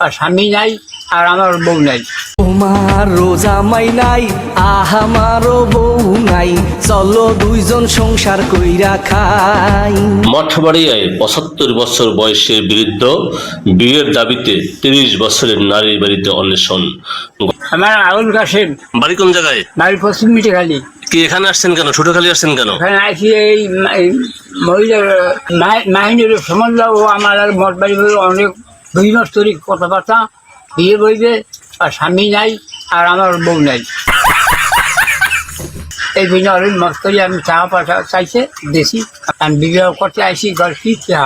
আর স্বামী নাই আর আমার বউ নাই। তোমার রোজা মাই নাই আহ আহামারও বউ নাই। চলো দুইজন সংসার কইরা খাই। মঠবাড়িয়ায় পঁচাত্তর বছর বয়সের বৃদ্ধ বিয়ের দাবিতে তিরিশ বছরের নারীর বাড়িতে অন্বেষণ। আমার আউল কাশেম বাড়ি কোন জায়গায়? বাড়ির পশ্চিম মিটে খালি। কি এখানে আসছেন কেন? ছোট খালি আসছেন কেন? ওখানে আসি এই মহিলার মাহিনীর সম্বন্ধ ও আমার আর মঠ বাড়ি বলে অনেক দুই মাস কথাবার্তা বিয়ে বইবে আর স্বামী নাই আর আমার বউ নাই। এই জন্য অনেক মত করি আমি চা পাঠা চাইছে দেশি। আমি বিবাহ করতে আসি ঘর কি চা?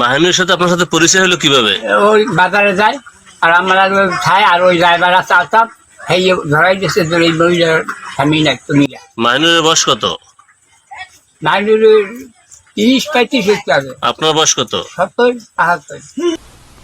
মাহিনীর সাথে আপনার সাথে পরিচয় হলো কীভাবে? ওই বাজারে যায় আর আমরা খাই আর ওই ড্রাইভার আছে আসতাম সেই ধরাই দিয়েছে তোর এই মহিলার স্বামী নাই তুমি না বয়স কত? নাইনের তিরিশ পঁয়ত্রিশ হচ্ছে আপনার বয়স কত? সত্তর আহাত্তর।